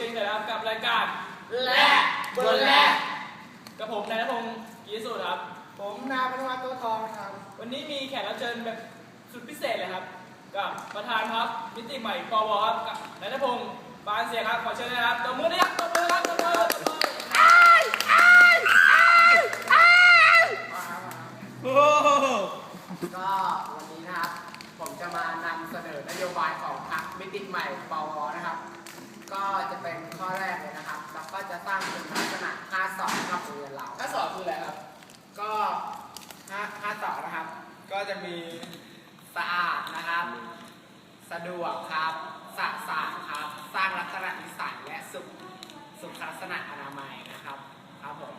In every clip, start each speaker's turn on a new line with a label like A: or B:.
A: ช่นเคนะครักับรายการ
B: และบนแรก
A: กับผมนายณพงศ์กีสุดครับ
C: ผมนาพนวัตโตทองครับ
A: วันนี้มีแขกรับเชิญแบบสุดพิเศษเลยครับ กับประธานครับมิติใหม่ปวครับกันายณพงศ์ปานเสียครับขอเชิญนะครับตบมือนะครับตบมือครับตบมือตบมือ
B: ก็วันนี้นะครับ ผมจะมานำเสนอนโยบายของพรรคมิติใหม่ปวะดวกครับสะสางครับ สร้างลักษณะนิสัยและสุขสุขลักษณะอนามัยนะครับ ครับผม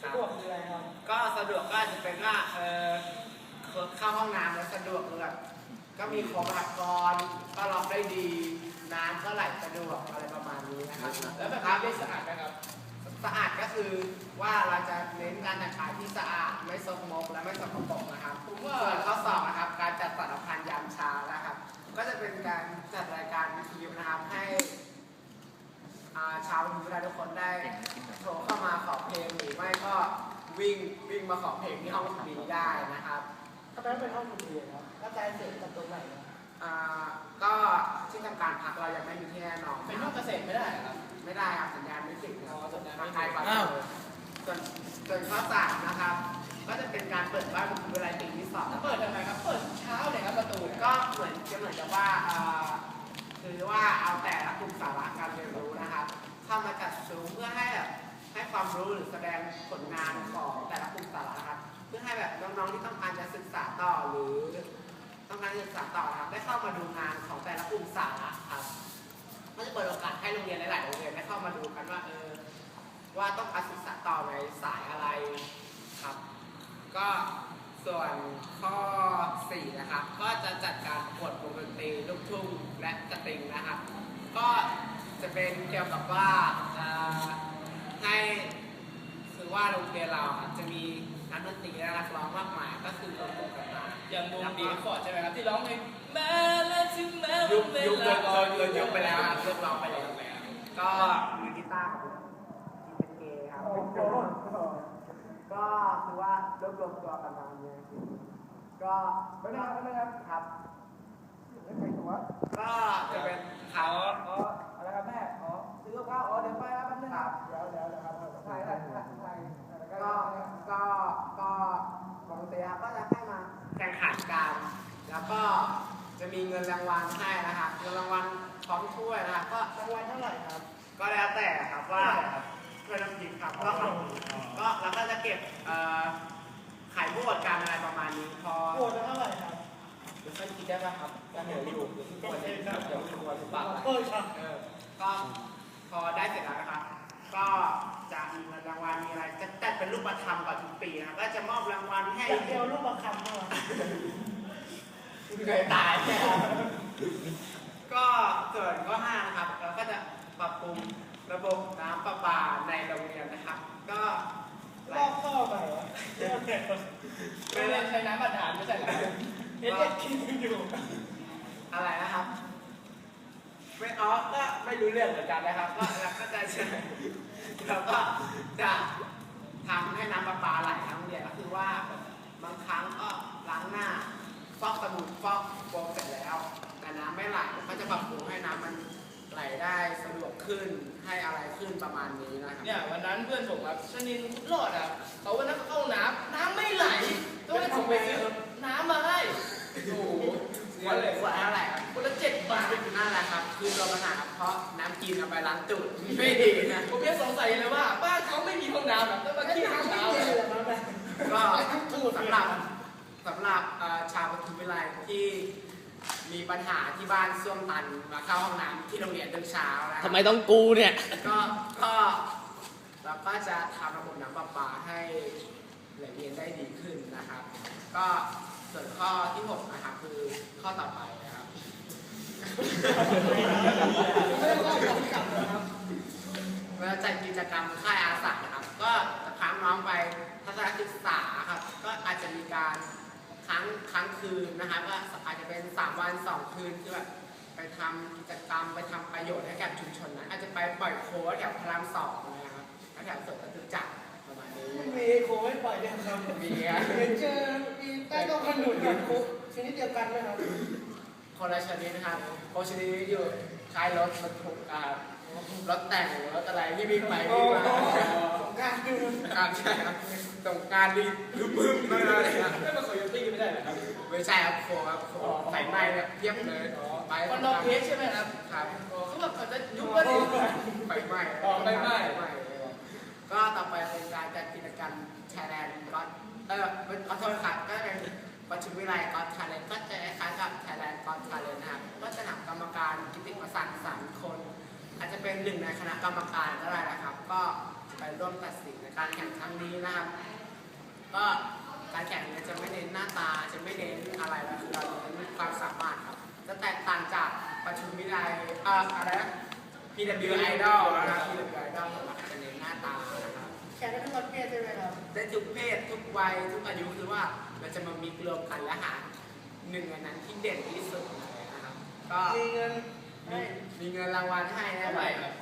B: ค
C: สะ
B: รับ
C: ดวกคืออะไรครับ
B: ก็สะดวกก็อาจจะเป็นว่าเออเข้าห้องน้ำแล้วสะดวกเลยแบบก็มีครบอุปกรณ์ก็ล็อกได้ดี น้ำก็ไหลสะดวกอะไรประมาณนี้นะครับ
A: แล้วแบบ
B: ครับ
A: นี้สะอาดไหมครับ
B: สะอาดก็คือว่าเราจะเน้นการแต่งกายที่สะอาดไม่สกมกและไม่สกปรกนะครับ
A: ผมว่า
B: ส่วนข้อสองนะครับ การจัดสาร ก็จะเป็นการจัดรายการวิทยุนะครับให้อ่าชาววิทยุทุกคนได้โทรเข้ามาขอเพลงหรือไม่ก็วิ่งวิ่งมาขอเพลงที่ห้องดีได้นะครับ
C: ถ้าเป็นห้องเรียนครับแล้วการเสร็จจากตรงไหนครับ
B: อ่าก็ที่ทำการพักเรายังไม่มีที่แน่นอน
A: เป็นห้องเกษตรไม่ได้เหรอครับ
B: ไม่ได้ครับสัญญาณไม่ติดนะ
A: อ๋อสัญญาณไม่ติด
B: ไกลกว่า
A: อ้าว
B: ส่วนส่วนข้อสามนะครับ ก็จะเป็นการเปิดบ้านเวลาปีที่สอง
A: แล้วเปิดทำไมครับ เปิดเช้าเลยครับประตูเนี่ย
B: ก็เหมือนจะเหมือนกับว่าเอ่อคือว่าเอาแต่ละกลุ่มสาระการเรียนรู้นะครับ เข้ามาจัดซูมเพื่อให้แบบให้ความรู้หรือแสดงผลงานของแต่ละกลุ่มสาระครับ เพื่อให้แบบน้องๆที่ต้องการจะศึกษาต่อหรือต้องการจะศึกษาต่อนะครับได้เข้ามาดูงานของแต่ละกลุ่มสาระครับก็จะเปิดโอกาสให้โรงเรียนหลายๆโรงเรียนได้เข้ามาดูกันว่าเออว่าต้องการศึกษาต่อในสายอะไรครับ ก็ส่วนข้อ 4 นะครับ ก็จะจัดการประกวดวงดนตรีลูกทุ่งและสตริงนะครับ ก็จะเป็นเกี่ยวกับว่าเอ่อให้คือว่าโรงเรียนเราอะจะมีนักดนตรีและนักร้องมากมายก็คือรวมกลุ่มกันมา
A: อย่างวงดีคอร์ดใช่ไหมครับที่ร้องเพลงแม้และถึงแม้
B: ยุ
A: ว่า
B: บ
A: เว
B: ยุบ
A: ลา
B: เลยเลยเลยยุบไปแล้วครับเลิกร้องไปแล้วก็มีกีตาร์ของที่เป็นเกย์ครับ
C: โอ้โห
B: ก็คือว่า รวบรวมตัวกันมาเนี่ยก็
C: ไม่ได้ครับไม่ได้ครับไม่ใช่ตัว
B: ก็จะเป็น
A: เขา
C: อ๋ออะไรครับแม่อ๋อซื้อข้าวอ๋อเดี๋ยวไปครับแป๊บนึงครับเดี๋ยวเดี๋ยวเดี๋ยวครับถ่ายถ่ายถ่ายถ่ายแล้ว
B: ก็
C: ก็
B: ก็ปกติครับก็จะให้มาแข่งขันกันแล้วก็จะมีเงินรางวัลให้นะครับเงินรางวัลพร้อมถ้วยนะครับก็
C: รางวัลเท่าไหร่ครับ
B: ก็แล้วแต่ครับว่าเพื่อนำพริกครับก็ก็เราก็จะเก็บเอ่อ ขายบวดกันอะไรประมาณนี้พอ
C: โหวตเท่าไหร่ครับ
B: เดี๋ยวค่อยคิดได้ไหมครับยังเหลืออยู่เดี๋ยวทุกคนเดี๋ยวทุกคนถูกปะ
C: เออครับ
B: เออก็พอได้เสร็จแล้วนะครับก็จะมีเงินรางวัลมีอะไรจะจัดเป็นรูปธรรมก่อนทุกปีนะครับก็จะมอบรางวัลให้
C: อยากเดียวรูปประคำเท่าไหร่
B: เคยตายก็ส่วนข้อห้านะครับเราก็จะปรับปรุงระบบน้ำประปาในโรงเรียนนะครับ ก็
C: รอบเข้าไปวะ
A: ไม่ได้ใช้น้ำบาดาลไม่ใช่เหรอ
C: เด็กๆกินอยู่
B: อะไรนะครับ ไม่อ๋อก็ไม่รู้เรื่องเหมือนกันนะครับ ก็เราก็จะใช้แล้วก็จะทำให้น้ำประปาไหลทั้งเรียนก็คือว่าบางครั้งก็ล้างหน้าฟอกสบู่ฟอกโฟมเสร็จแล้วแต่น้ำไม่ไหลก็จะปรับปรุงให้น้ำมัน ไหลได้สะดวกขึ้นให้อะไรขึ้นประมาณนี้นะครับ
A: เนี่ยวันนั้นเพื่อนผมครับชนินรอดอะเขาวันนั้นเขาเข้าน้ำน้ำไม่ไหลต้องให้ผมไปซื้อน้ำมาให้โอ้โหเสี
B: ข
A: ยว
B: ด
A: เลย
B: ขวดเท่าไหร่ครับ
A: คนละเจ็ดบาท
B: นั่นแหละครับ คือตัวปัญหาเพราะน้ำกินเอาไปล้างตูดไม่ดีนะ
A: ผมยังสงสัยเลยว่าบ้านเขาไม่มีห้องน้ำแบบต้องมาขี้ข้างเช้าเลย
B: ก็สำหรับสำหรับเอ่อชาวปทุมวิไลที่ มีปัญหาที่บ้านส้วมตันมาเข้าห้องน้ำที่โรงเรียนตอนเช้านะ
D: ทำไมต้องกูเนี่ย
B: ก็ก็เราก็จะทำระบบน้ำประปาให้ไหลเวียนได้ดีขึ้นนะครับ ก็ส่วนข้อที่หกนะครับคือข้อต่อไปนะครับ เวลาจัดกิจกรรมค่ายอาสานะครับ ก็จะพาน้องไปทัศนศึกษาครับ ก็อาจจะมีการ ค้างค้างคืนนะครับก็อาจจะเป็น3วัน2คืนคือแบบไปทำกิจกรรมไปทำประโยชน์ให้กับชุมชนนะอาจจะไปปล่อยโค้ดแถวพระรามสองนะครับแถวสวนจตุจักรประมาณนี้
C: มันมีโค้ดปล่อยเดินครับ
B: มีอะ
C: เดี๋ยวเจอใต้โต๊ะขนุนกับคุกชนิดเดียวกันไหมครับ
B: คนละชนิดนะครับโคชนิดอยู่ท้ายรถบรรทุกอ่ารถแต่งหรือรถอะไรที่วิ่งไปวิ่งมา
C: สงกรารคือ
B: ครับใช่ครับสงกรารดีบึ้มบึ้มมาเลยครับ
A: ไม่มาขอย ตี้ไม่ได้เหรอครับ
B: ไม่ใช่ครับโคครับโคไฟไหม้เนี่ยเพียบเลยไป
A: คนเราเพจใช่ไหมครับ
B: ครับ
A: เขาแบบเขาจะยุบก็ดี
B: ไฟไหม้
A: อ๋อไฟไหม้
B: ก็ต่อไปเป็นการจัดกิจกรรมแชร์แลนด์ก็เออเป็นขอโทษครับก็เป็นประชุมวิไลก็ชาเลนก็จะคล้ายๆกับไทยแลนด์ก็ชาเลนนะครับก็จะนำกรรมการกิตติมศักดิ์สามคน อาจจะเป็นหนึ่งในคณะกรรมการก็ได้นะครับ ก็ไปร่วมตัดสินในการแข่งครั้งนี้นะครับ ก็ การแข่งเนี้จะไม่เน้นหน้าตาจะไม่เน้นอะไรนะคือเราเน้นความสามารถครับ จะแตกต่างจากประชุมวิไลเอ่ออะไรนะ PW Idol นะครับ PW Idol ของเราจะเน้นหน้าตานะครับ
C: แข่งได้ทั้งประเทศใช่ไหมครับ
B: ได้ทุกเพศทุกวัยทุกอายุคือว่าเราจะมามิกรวมกันและหาหนึ่งในนั้นที่เด่นที่สุดเลยนะครับ ก็
C: มีเงิน
B: มี
C: ให้
B: มีเงินรางวัลให้นะ
A: เท่าไหร่ครับ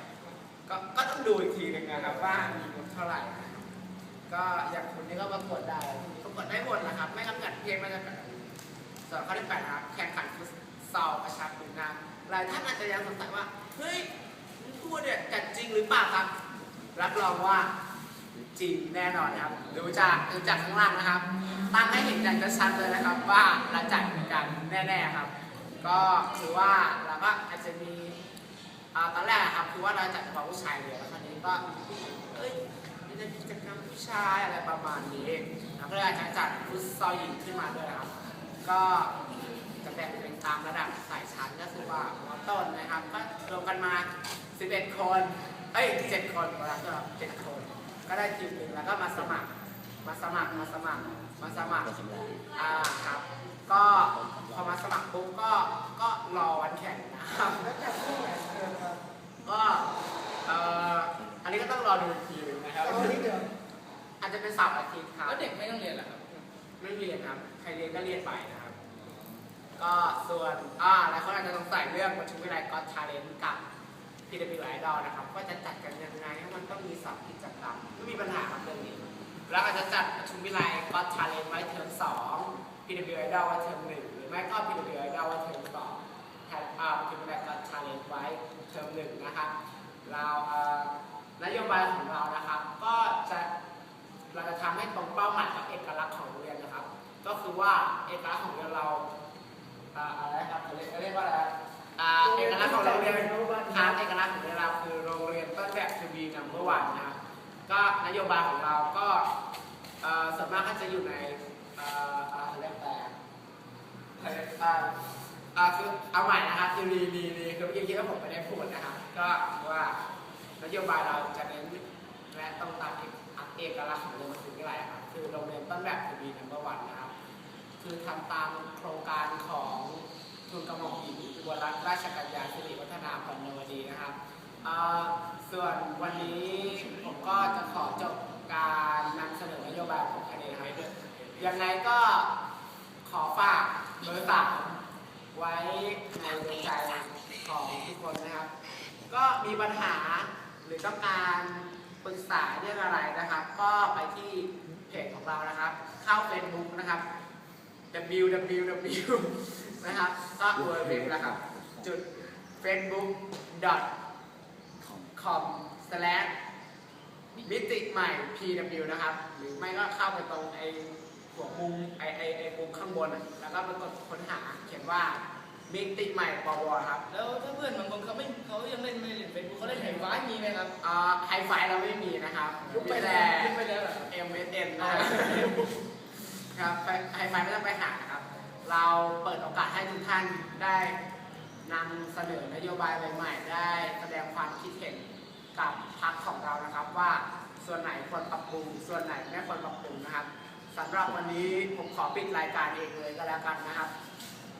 B: ก็ก็ต้องดูอีกทีหนึ่งนะครับว่ามีเงินเท่าไหร่นะครับ ก็อย่างคุณนี่ก็ประกวดได้ประกวดได้หมดนะครับ ไม่จำกัดเพศไม่จำกัดอายุส่วนข้อที่แปดนะครับ แข่งขันฟุตซอลประชาชนนะหลายท่านอาจจะยังสงสัยว่า เฮ้ยมึงพูดเนี่ยจัดจริงหรือเปล่าครับ รับรองว่าจริงแน่นอนนะครับดูจากดูจากข้างล่างนะครับ ตั้งให้เห็นอย่างชัดเลยนะครับ ว่าเราจัดกันแน่ๆครับ ก็คือว่าเราก็อาจจะมีตอนแรกอะครับคือว่าเราจัดเฉพาะผู้ชายเลยแล้วคราวนี้ก็เอ้ย มีแต่กิจกรรมผู้ชายอะไรประมาณนี้แล้วก็เลยอาจจะจัดฟุตซอลหญิงขึ้นมาด้วยนะครับ ก็จะแบ่งเป็นตามระดับสายชั้นก็คือว่ามอต้นนะครับ ก็รวมกันมา 11 คน เอ้ย 7 คนเวลาก็7คน ก็ได้ทีมหนึ่งแล้วก็มาสมัคร มาสมัคร มาสมัคร มาสมัคร อ่าครับ ก็พอมาสมัครปุ๊บก็ ก็รอวันแข่งนะครับ
C: แล้วจับคู่ไหนเดือนครับ
B: ก็ เอ่อ อันนี้ก็ต้องรอดูอีกทีหนึงนะ ครับ
C: เอาที่เดิม
B: อาจจะเป็นเสาร์อาทิตย์ครับ
A: แล้วเด็กไม่ต้องเรียนเหรอครับ
B: ไม่เรียนครับ ใครเรียนก็เรียนไปนะครับ ก็ส่วนอ่าหลายคนอาจจะสงสัยเรื่องประชุมวิไลก็ทาเลนกับ PW Idol นะครับก็จะจัดกันยังไงให้มันต้องมีสองกิจกรรมไม่มีปัญหาครับเรื่องนี้ แล้วอาจจะจัดประชุมวิไลก็ทาเลนไว้เทอมสอง PW Idol ไว้เทอมหนึ่งหรือไม่ก็ PW Idol ไว้เทอมสองแทนอ่าประชุมวิไลก็ทาเลนไว้เทอมหนึ่งนะครับเราเอ่อนโยบายของเรานะครับก็จะ เราจะทำให้ตรงเป้าหมายกับเอกลักษณ์ของโรงเรียนนะครับ ก็คือว่าเอกลักษณ์ของโรงเรียนเราอะไรครับเรียกว่าอะไรเอกลักษณ์ของโรงเรียนครับเอกลักษณ์ของโรงเรียนเราคือโรงเรียนต้นแบบทีวีนัมเบอร์วันนะครับก็นโยบายของเราก็ส่วนมากก็จะอยู่ในเอ่ออ่าเขาเรียกแต่อ่าอ่าคือเอาใหม่นะครับคือรีรีรีคือเมื่อกี้คิดว่ผมไม่ได้พูดนะครับก็ว่านโยบายเราจะเน้นและต้องตามเอก เอกลักษณ์ของโรงเรียนถึงอะไรครับคือโรงเรียนต้นแบบทีวีนัมเบอร์วันนะครับ คือทำตามโครงการของทุนกระหม่อมหญิงอุบลรัตนราชกัญญาสิริวัฒนาพันนวดีนะครับส่วนวันนี้ผมก็จะขอจบการนำเสนอนโยบายของคดีไว้ด้วยยังไงก็ขอฝากเบอร์สามไว้ในดวงใจของทุกคนนะครับ ก็มีปัญหาหรือต้องการ ปรึกษาเรื่องอะไรนะครับ ก็ไปที่เพจของเรานะครับ เข้า Facebook นะครับ www นะครับก็ www นะครับ จุด facebook com slash มิติใหม่ pw นะครับ หรือไม่ก็เข้าไปตรงไอ้หัวมุมไอ้ไอ้ไอ้มุมข้างบน แล้วก็ไปกดค้นหาเขียนว่ามิติใหม่ปวครับ
A: แล้วถ้าเพื่อนบางคนเขาไม่ เล่นเฟซบุ๊กเขาเล่นไฮไฟว์มีไหมครับ
B: อ่าไฮไฟเราไม่มีนะครับ
A: ยุบไป
B: มี
A: แล้ว
B: แต่
A: ยุบไปแล้วเหรอครับ
B: MSN นะครับครับไฟไฮไฟไม่ต้องไปหานะครับ เราเปิดโอกาสให้ทุกท่านได้นำเสนอนโยบายใหม่ๆ ได้แสดงความคิดเห็นกับพรรคของเรานะครับ ว่าส่วนไหนควรปรับปรุง ส่วนไหนไม่ควรปรับปรุงนะครับสำหรับวันนี้ผมขอปิดรายการเองเลยก็แล้วกันนะครับ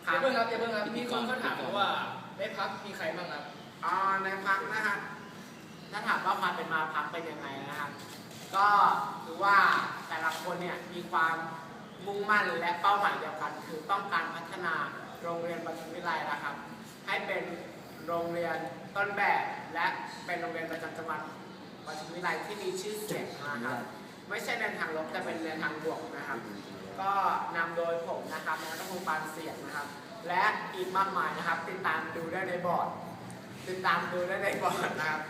B: ค
A: เดี๋
B: รั
A: ยว
B: บ
A: เพิ่งครับเดี๋ยวเพิ่งครับมีคนเขาถามมาว่าในพักมีใครบ้างครับ
B: อ่าในพักนะฮะถ้าถามว่าความเป็นมาพักเป็นยังไงนะครับก็คือว่าแต่ละคนเนี่ยมีความมุ่งมั่นและเป้าหมายเดียวกัน คือต้องการพัฒนาโรงเรียนปฐมวิไลนะครับ ให้เป็นโรงเรียนต้นแบบและเป็นโรงเรียนประจำจังหวัดปฐมวิไลที่มีชื่อเสียงนะครับไม่ใช่ในทางลบแต่เป็นในทางบวกนะครับ ก็นำโดยผู้ปานเสียงนะครับ และอีกมากมายนะครับ ติดตามดูได้ในบอร์ด ติดตามดูได้ในบอร์ดนะครับ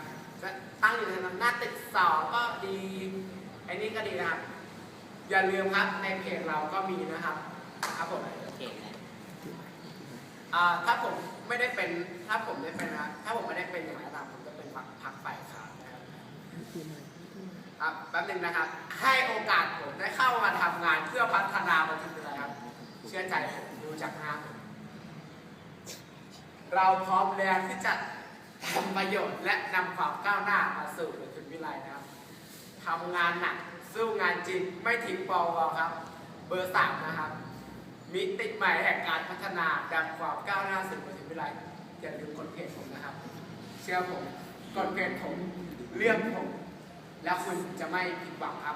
B: และตั้งอยู่ในหน้าติดสองก็ดีไอ้นี่ก็ดีนะครับ อย่าลืมครับในเพจเราก็มีนะครับครับผมอ่าถ้าผมไม่ได้เป็นถ้าผมได้เป็นนะถ้าผมไม่ได้เป็นอย่างไรก็ตามผมจะเป็นพักพักฝ่ายค้านนะครับครับแป๊บหนึงนะครับ ให้โอกาสผมได้เข้ามาทำงานเพื่อพัฒนาประเทศไทยครับ เชื่อใจผมดูจากหน้าผมเราพร้อมแล้วที่จะ ทำประโยชน์และนำความก้าวหน้ามาสู่ประเทศวิไลนะครับทำงานหนักสู้งานจริงไม่ทิ้งปอวครับ เบอร์สามนะครับมิติใหม่แห่งการพัฒนาดังความก้าวหน้าสู่ประเทศวิไลอย่าลืมกดเพจผมนะครับ เชื่อผมกดเพจผมเรื่องผม แล้วคุณจะไม่ผิดหวังครับ